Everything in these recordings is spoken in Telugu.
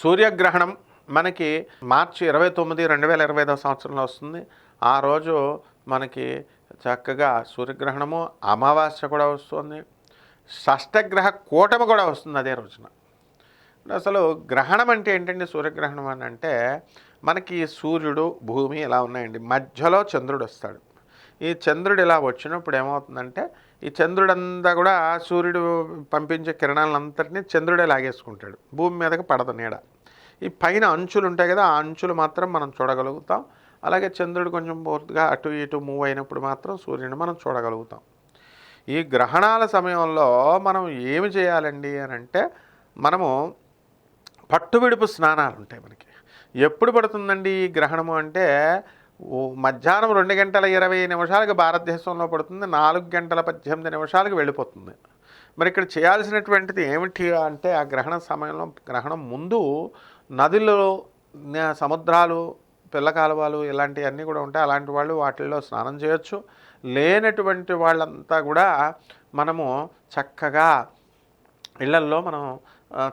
సూర్యగ్రహణం మనకి మార్చి ఇరవై తొమ్మిది రెండు వేల ఇరవై ఐదవ సంవత్సరంలో వస్తుంది. ఆ రోజు మనకి చక్కగా సూర్యగ్రహణము అమావాస్య కూడా వస్తుంది. షష్టగ్రహ కూటమి కూడా వస్తుంది అదే రోజున. అసలు గ్రహణం అంటే ఏంటండి సూర్యగ్రహణం అని అంటే మనకి సూర్యుడు భూమి ఇలా ఉన్నాయండి. మధ్యలో చంద్రుడు వస్తాడు. ఈ చంద్రుడు ఇలా వచ్చినప్పుడు ఏమవుతుందంటే ఈ చంద్రుడంతా కూడా సూర్యుడు పంపించే కిరణాలంతటినీ చంద్రుడే లాగేసుకుంటాడు. భూమి మీదకి పడదు నీడ. ఈ పైన అంచులు ఉంటాయి కదా ఆ అంచులు మాత్రం మనం చూడగలుగుతాం. అలాగే చంద్రుడు కొంచెం పూర్తిగా అటు ఇటు మూవ్ అయినప్పుడు మాత్రం సూర్యుని మనం చూడగలుగుతాం. ఈ గ్రహణాల సమయంలో మనం ఏమి చేయాలండి అని అంటే మనము పట్టువిడుపు స్నానాలు ఉంటాయి మనకి. ఎప్పుడు పడుతుందండి ఈ గ్రహణము అంటే మధ్యాహ్నం రెండు గంటల ఇరవై నిమిషాలకు భారతదేశంలో పడుతుంది నాలుగు గంటల పద్దెనిమిది నిమిషాలకు వెళ్ళిపోతుంది. మరి ఇక్కడ చేయాల్సినటువంటిది ఏమిటి అంటే ఆ గ్రహణ సమయంలో గ్రహణం ముందు నదులు సముద్రాలు పిల్ల కాలువలు ఇలాంటివన్నీ కూడా ఉంటాయి. అలాంటి వాళ్ళు వాటిల్లో స్నానం చేయొచ్చు. లేనటువంటి వాళ్ళంతా కూడా మనము చక్కగా ఇళ్ళల్లో మనం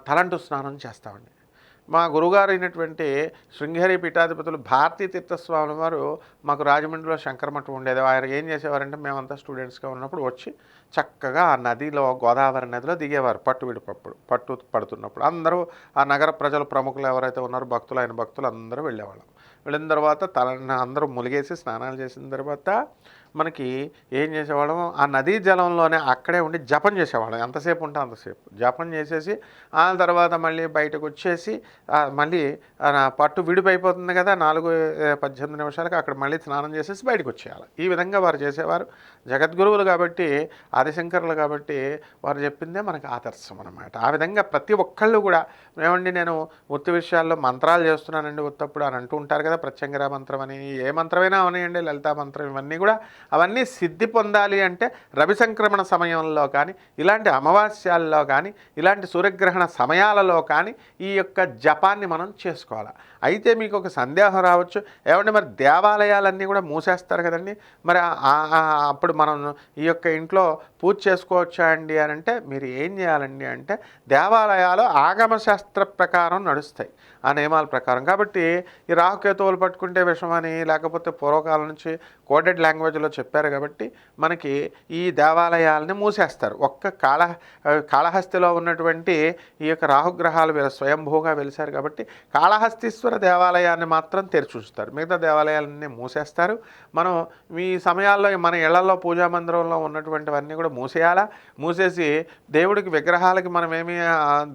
తలంటు స్నానం చేస్తామండి. మా గురుగారు అయినటువంటి శృంగేరి పీఠాధిపతులు భారతీ తీర్థస్వామి వారు మాకు రాజమండ్రిలో శంకరమఠం ఉండేది. ఆయన ఏం చేసేవారంటే మేమంతా స్టూడెంట్స్గా ఉన్నప్పుడు వచ్చి చక్కగా ఆ నదిలో గోదావరి నదిలో దిగేవారు పట్టు విడిపప్పుడు పట్టు పడుతున్నప్పుడు. అందరూ ఆ నగర ప్రజలు ప్రముఖులు ఎవరైతే ఉన్నారో భక్తులు ఆయన భక్తులు అందరూ వెళ్ళేవాళ్ళం. వెళ్ళిన తర్వాత తల అందరూ ములిగేసి స్నానాలు చేసిన తర్వాత మనకి ఏం చేసేవాళ్ళం ఆ నదీ జలంలోనే అక్కడే ఉండి జపం చేసేవాళ్ళం. ఎంతసేపు ఉంటే అంతసేపు. జపం చేసేసి ఆ తర్వాత మళ్ళీ బయటకు వచ్చేసి మళ్ళీ ఆ పట్టు విడిపోయిపోతుంది కదా నాలుగు పద్దెనిమిది నిమిషాలకు అక్కడ మళ్ళీ స్నానం చేసేసి బయటకు వచ్చేయాలి. ఈ విధంగా వారు చేసేవారు. జగద్గురువులు కాబట్టి ఆదిశంకరులు కాబట్టి వారు చెప్పిందే మనకు ఆదర్శం అనమాట ఆ విధంగా ప్రతి ఒక్కళ్ళు కూడా ఏమండి నేను వృత్తి విషయాల్లో మంత్రాలు చేస్తున్నానండి ఉత్తప్పుడు అని అంటూ ఉంటారు కదా ప్రత్యంగర మంత్రం అని ఏ మంత్రమైనా అవనియండి లలితా మంత్రం ఇవన్నీ కూడా అవన్నీ సిద్ధి పొందాలి అంటే రవి సంక్రమణ సమయంలో కానీ ఇలాంటి అమావాస్యాల్లో కానీ ఇలాంటి సూర్యగ్రహణ సమయాలలో కానీ ఈ యొక్క జపాన్ని మనం చేసుకోవాలి. అయితే మీకు ఒక సందేహం రావచ్చు. ఏమంటే మరి దేవాలయాలన్నీ కూడా మూసేస్తారు కదండి. మరి అప్పుడు మనం ఈ యొక్క ఇంట్లో పూజ చేసుకోవచ్చా అండి అని అంటే మీరు ఏం చేయాలండి అంటే దేవాలయాలు ఆగమ శాస్త్ర ప్రకారం నడుస్తాయి. ఆ నియమాల ప్రకారం. కాబట్టి ఈ రాహుకేతువులు పట్టుకుంటే విషమని లేకపోతే పూర్వకాలం నుంచి కోడెడ్ లాంగ్వేజ్లో చెప్పారు కాబట్టి మనకి ఈ దేవాలయాలని మూసేస్తారు. ఒక్క కాళ కాళహస్తిలో ఉన్నటువంటి ఈ యొక్క రాహుగ్రహాలు వీళ్ళ స్వయంభూగా వెలిశారు కాబట్టి కాళహస్తీశ్వర దేవాలయాన్ని మాత్రం తెరిచూస్తారు. మిగతా దేవాలయాలన్నీ మూసేస్తారు. మనం ఈ సమయాల్లో మన ఇళ్ళలో పూజా మందిరంలో ఉన్నటువంటివన్నీ కూడా మూసేయాలా? మూసేసి దేవుడికి విగ్రహాలకి మనం ఏమీ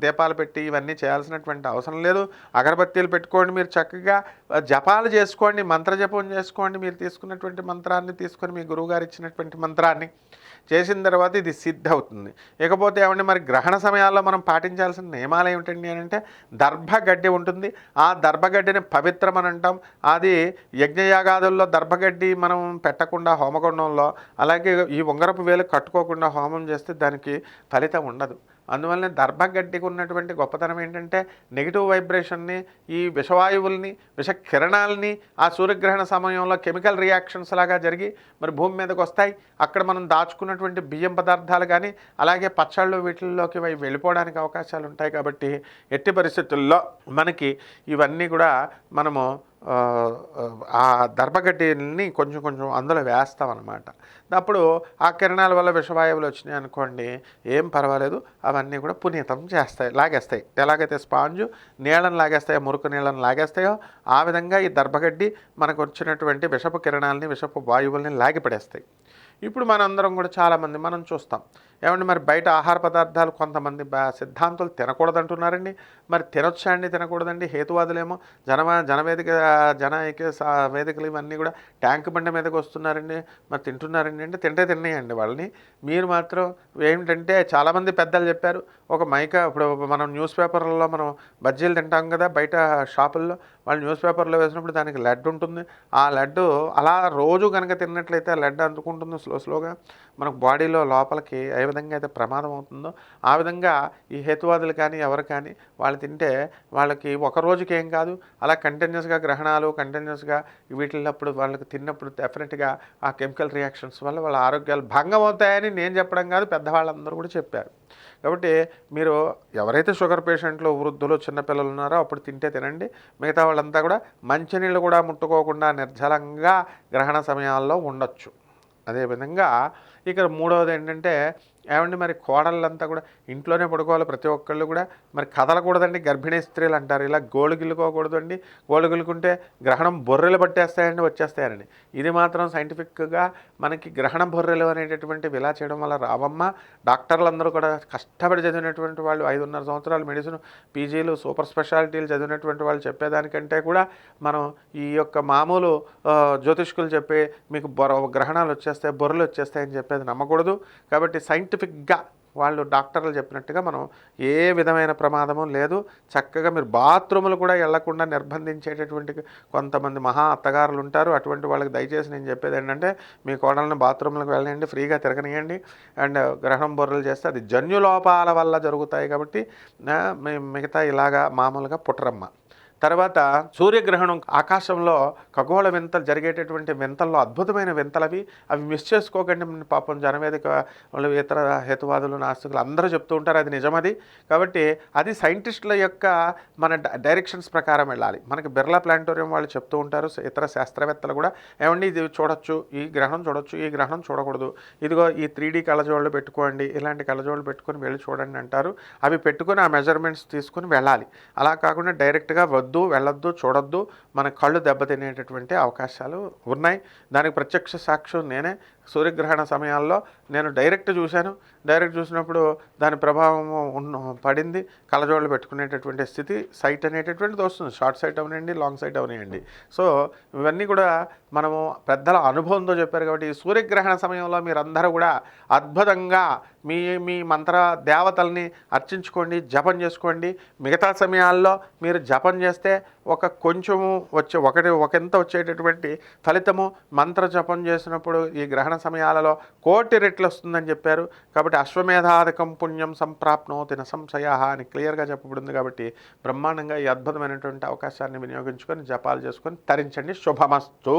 దీపాలు పెట్టి ఇవన్నీ చేయాల్సినటువంటి అవసరం లేదు. అగరబత్తీలు పెట్టుకోండి మీరు చక్కగా. జపాలు చేసుకోండి మంత్ర జపం చేసుకోండి మీరు తీసుకున్నటువంటి మంత్రాన్ని తీసుకొని మీ గురువుగారు ఇచ్చినటువంటి మంత్రాన్ని చేసిన తర్వాత ఇది సిద్ధ అవుతుంది ఇకపోతే ఏమంటే మరి గ్రహణ సమయాల్లో మనం పాటించాల్సిన నియమాలు ఏమిటండి అని అంటే దర్భగడ్డి ఉంటుంది. ఆ దర్భగడ్డిని పవిత్రం అని అంటాం. అది యజ్ఞయాగాదుల్లో దర్భగడ్డి మనం పెట్టకుండా హోమగుండంలో అలాగే ఈ ఉంగరపు వేలు కట్టుకోకుండా హోమం చేస్తే దానికి ఫలితం ఉండదు. అందువల్లనే దర్భగడ్డికి ఉన్నటువంటి గొప్పతనం ఏంటంటే నెగిటివ్ వైబ్రేషన్ని ఈ విషవాయువుల్ని విషకిరణాలని ఆ సూర్యగ్రహణ సమయంలో కెమికల్ రియాక్షన్స్ లాగా జరిగి మరి భూమి మీదకి వస్తాయి అక్కడ మనం దాచుకున్నటువంటి బియ్యం పదార్థాలు కానీ అలాగే పచ్చళ్ళు వీటిల్లోకి అవి వెళ్ళిపోవడానికి అవకాశాలు ఉంటాయి కాబట్టి ఎట్టి పరిస్థితుల్లో మనకి ఇవన్నీ కూడా మనము ఆ, దర్భగడ్డిని కొంచెం కొంచెం అందులో వేస్తాం అనమాట అప్పుడు ఆ కిరణాల వల్ల విషవాయువులు వచ్చినాయి అనుకోండి ఏం పర్వాలేదు అవన్నీ కూడా పునీతం చేస్తాయి లాగేస్తాయి. ఎలాగైతే స్పాంజు నీళ్ళని లాగేస్తాయో మురుకు నీళ్ళని లాగేస్తాయో ఆ విధంగా ఈ దర్భగడ్డి మనకు వచ్చినటువంటి విషపు కిరణాలని విషపు వాయువుల్ని లాగిపడేస్తాయి. ఇప్పుడు మనందరం కూడా చాలామంది మనం చూస్తాం. ఏమండి మరి బయట ఆహార పదార్థాలు కొంతమంది బా సిద్ధాంతులు తినకూడదంటున్నారండి. మరి తినొచ్చాయండి తినకూడదండి హేతువాదులేమో జన జనవేదిక జన ఐక్య వేదికలు ఇవన్నీ కూడా ట్యాంక్ బండ మీదకి వస్తున్నారండి మరి తింటున్నారండి అంటే తింటే తిన్నాయండి వాళ్ళని. మీరు మాత్రం ఏమిటంటే చాలామంది పెద్దలు చెప్పారు ఒక మైక ఇప్పుడు మనం న్యూస్ పేపర్లలో మనం బజ్జీలు తింటాం కదా బయట షాపుల్లో వాళ్ళు న్యూస్ పేపర్లో వేసినప్పుడు దానికి లెడ్ ఉంటుంది. ఆ లడ్డు అలా రోజు కనుక తిన్నట్లయితే ఆ లెడ్ అందుకుంటుంది స్లో స్లోగా మనకు బాడీలో లోపలికి ఏ విధంగా అయితే ప్రమాదం అవుతుందో ఆ విధంగా ఈ హేతువాదులు కానీ ఎవరు కానీ వాళ్ళు తింటే వాళ్ళకి ఒక రోజుకి ఏం కాదు. అలా కంటిన్యూస్గా గ్రహణాలు కంటిన్యూస్గా వీటిల్లప్పుడు వాళ్ళకి తిన్నప్పుడు డెఫినెట్గా ఆ కెమికల్ రియాక్షన్స్ వల్ల వాళ్ళ ఆరోగ్యాలు భంగం అవుతాయని నేను చెప్పడం కాదు పెద్దవాళ్ళందరూ కూడా చెప్పారు. కాబట్టి మీరు ఎవరైతే షుగర్ పేషెంట్లు వృద్ధులు చిన్నపిల్లలు ఉన్నారో అప్పుడు తింటే తినండి. మిగతా వాళ్ళంతా కూడా మంచినీళ్ళు కూడా ముట్టుకోకుండా నిర్జలంగా గ్రహణ సమయాల్లో ఉండొచ్చు. అదేవిధంగా ఇక్కడ మూడవది ఏంటంటే ఏమండి మరి కోడళ్ళంతా కూడా ఇంట్లోనే పడుకోవాలి ప్రతి ఒక్కళ్ళు కూడా. మరి కదలకూడదండి గర్భిణీ స్త్రీలు అంటారు. ఇలా గోళ్ళు గిల్లుకోకూడదు అండి గోళ్ళు గిల్లుకుంటే గ్రహణం బొర్రెలు పట్టేస్తాయండి వచ్చేస్తాయని ఇది మాత్రం సైంటిఫిక్గా మనకి గ్రహణ బొర్రెలు అనేటటువంటివి ఇలా చేయడం వల్ల రావమ్మ. డాక్టర్లు అందరూ కూడా కష్టపడి చదివినటువంటి వాళ్ళు ఐదున్నర సంవత్సరాలు మెడిసిన్ పీజీలు సూపర్ స్పెషాలిటీలు చదివినటువంటి వాళ్ళు చెప్పేదానికంటే కూడా మనం ఈ యొక్క మామూలు జ్యోతిష్కులు చెప్పే మీకు బొర గ్రహణాలు వచ్చేస్తాయి బొర్రెలు వచ్చేస్తాయని చెప్పేది నమ్మకూడదు. కాబట్టి సైంటిఫిక్గా వాళ్ళు డాక్టర్లు చెప్పినట్టుగా మనం ఏ విధమైన ప్రమాదము లేదు. చక్కగా మీరు బాత్రూములు కూడా వెళ్ళకుండా నిర్బంధించేటటువంటి కొంతమంది మహా అత్తగారులు ఉంటారు. అటువంటి వాళ్ళకి దయచేసి నేను చెప్పేది ఏంటంటే మీ కోడలను బాత్రూమ్లకు వెళ్ళండి ఫ్రీగా తిరగనియండి. అండ్ గ్రహణం బొర్రలు చేస్తే అది జన్యులోపాల వల్ల జరుగుతాయి కాబట్టి మిగతా ఇలాగా మామూలుగా పుట్టరమ్మ. తర్వాత సూర్యగ్రహణం ఆకాశంలో ఖగోళ వింతలు జరిగేటటువంటి వింతల్లో అద్భుతమైన వింతలవి అవి. మిస్ చేసుకోకండి పాపం జనవేదిక వాళ్ళు ఇతర హేతువాదులు నాస్తికులు అందరూ చెప్తూ ఉంటారు అది నిజమది. కాబట్టి అది సైంటిస్టుల యొక్క మన డ- డైరెక్షన్స్ ప్రకారం వెళ్ళాలి. మనకి బిర్లా ప్లానిటోరియం వాళ్ళు చెప్తూ ఉంటారు ఇతర శాస్త్రవేత్తలు కూడా. ఏమండి ఇది చూడొచ్చు ఈ గ్రహణం చూడొచ్చు ఈ గ్రహణం చూడకూడదు. ఇదిగో ఈ త్రీ డీ కళ్ళజోళ్ళు పెట్టుకోండి ఇలాంటి కళ్ళజోళ్ళు పెట్టుకొని వెళ్ళి చూడండి అంటారు. అవి పెట్టుకొని ఆ మెజర్మెంట్స్ తీసుకొని వెళ్ళాలి. అలా కాకుండా డైరెక్ట్గా వద్దు. వెళ్ళొద్దు చూడొద్దు. మన కళ్ళు దెబ్బతినేటటువంటి అవకాశాలు ఉన్నాయి. దానికి ప్రత్యక్ష సాక్ష్యం నేనే. సూర్యగ్రహణ సమయాల్లో నేను డైరెక్ట్ చూశాను. డైరెక్ట్ చూసినప్పుడు దాని ప్రభావం పడింది. కళ్ళజోళ్ళు పెట్టుకునేటటువంటి స్థితి సైట్ అనేటటువంటిది వస్తుంది. షార్ట్ సైట్ అవనివ్వండి లాంగ్ సైట్ అవనివ్వండి సో ఇవన్నీ కూడా మనము పెద్దల అనుభవంతో చెప్పారు కాబట్టి ఈ సూర్యగ్రహణ సమయంలో మీరందరూ కూడా అద్భుతంగా మీ మీ మంత్ర దేవతల్ని అర్చించుకోండి జపం చేసుకోండి. మిగతా సమయాల్లో మీరు జపం చేస్తే ఒక కొంచెము వచ్చే ఒకటి ఒకంత వచ్చేటటువంటి ఫలితము మంత్ర జపం చేసినప్పుడు ఈ గ్రహణ సమయాలలో కోటి రెట్లు వస్తుందని చెప్పారు. కాబట్టి అశ్వమేధాధికం పుణ్యం సంప్రాప్నోతి న సంశయ అని క్లియర్గా చెప్పబడింది. కాబట్టి బ్రహ్మాండంగా ఈ అద్భుతమైనటువంటి అవకాశాన్ని వినియోగించుకొని జపాలు చేసుకొని తరించండి. శుభమస్తు.